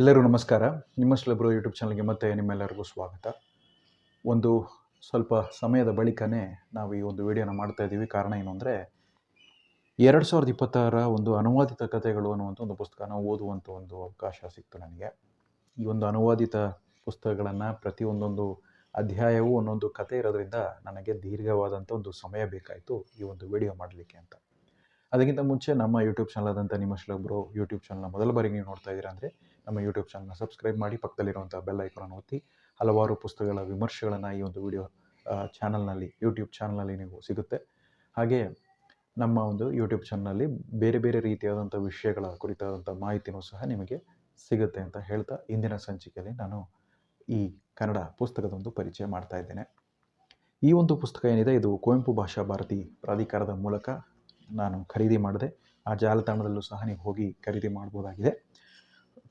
ಎಲ್ಲರೂ ನಮಸ್ಕಾರ. ನಿಮ್ಮ ಸುಲಭರು ಯೂಟ್ಯೂಬ್ ಚಾನಲ್ಗೆ ಮತ್ತೆ ನಿಮ್ಮೆಲ್ಲರಿಗೂ ಸ್ವಾಗತ. ಒಂದು ಸ್ವಲ್ಪ ಸಮಯದ ಬಳಿಕನೇ ನಾವು ಈ ಒಂದು ವಿಡಿಯೋನ ಮಾಡ್ತಾ ಇದ್ದೀವಿ. ಕಾರಣ ಏನು ಅಂದರೆ, ಎರಡು ಸಾವಿರದ ಇಪ್ಪತ್ತಾರ ಒಂದು ಅನುವಾದಿತ ಕಥೆಗಳು ಅನ್ನುವಂಥ ಒಂದು ಪುಸ್ತಕನ ಓದುವಂಥ ಒಂದು ಅವಕಾಶ ಸಿಕ್ತು ನನಗೆ. ಈ ಒಂದು ಅನುವಾದಿತ ಪುಸ್ತಕಗಳನ್ನು ಪ್ರತಿಯೊಂದೊಂದು ಅಧ್ಯಾಯವೂ ಒಂದೊಂದು ಕತೆ ಇರೋದ್ರಿಂದ ನನಗೆ ದೀರ್ಘವಾದಂಥ ಒಂದು ಸಮಯ ಬೇಕಾಯಿತು ಈ ಒಂದು ವಿಡಿಯೋ ಮಾಡಲಿಕ್ಕೆ ಅಂತ. ಅದಕ್ಕಿಂತ ಮುಂಚೆ ನಮ್ಮ ಯೂಟ್ಯೂಬ್ ಚಾನಲ್ ಆದಂಥ ನಿಮ್ಮ ಶಿಲಬ್ರು ಯೂಟ್ಯೂಬ್ ಚಾನಲ್ನ ಮೊದಲ ಬಾರಿಗೆ ನೀವು ನೋಡ್ತಾ ಇದ್ದೀರಾ ಅಂದರೆ ನಮ್ಮ ಯೂಟ್ಯೂಬ್ ಚಾನಲ್ನ ಸಬ್ಸ್ಕ್ರೈಬ್ ಮಾಡಿ ಪಕ್ಕದಲ್ಲಿರುವಂಥ ಬೆಲ್ ಐಕಾನ್ ಒತ್ತಿ ಹಲವಾರು ಪುಸ್ತಕಗಳ ವಿಮರ್ಶೆಗಳನ್ನು ಈ ಒಂದು ವಿಡಿಯೋ ಚಾನಲ್ನಲ್ಲಿ ಯೂಟ್ಯೂಬ್ ಚಾನಲ್ನಲ್ಲಿ ನೀವು ಸಿಗುತ್ತೆ. ಹಾಗೆ ನಮ್ಮ ಒಂದು ಯೂಟ್ಯೂಬ್ ಚಾನಲ್ನಲ್ಲಿ ಬೇರೆ ಬೇರೆ ರೀತಿಯಾದಂಥ ವಿಷಯಗಳ ಕುರಿತಾದಂಥ ಮಾಹಿತಿನೂ ಸಹ ನಿಮಗೆ ಸಿಗುತ್ತೆ ಅಂತ ಹೇಳ್ತಾ ಇಂದಿನ ಸಂಚಿಕೆಯಲ್ಲಿ ನಾನು ಈ ಕನ್ನಡ ಪುಸ್ತಕದ ಒಂದು ಪರಿಚಯ ಮಾಡ್ತಾ ಇದ್ದೇನೆ. ಈ ಒಂದು ಪುಸ್ತಕ ಏನಿದೆ, ಇದು ಕುವೆಂಪು ಭಾಷಾ ಭಾರತಿ ಪ್ರಾಧಿಕಾರದ ಮೂಲಕ ನಾನು ಖರೀದಿ ಮಾಡಿದೆ. ಆ ಜಾಲತಾಣದಲ್ಲೂ ಸಹ ನೀವು ಹೋಗಿ ಖರೀದಿ ಮಾಡ್ಬೋದಾಗಿದೆ.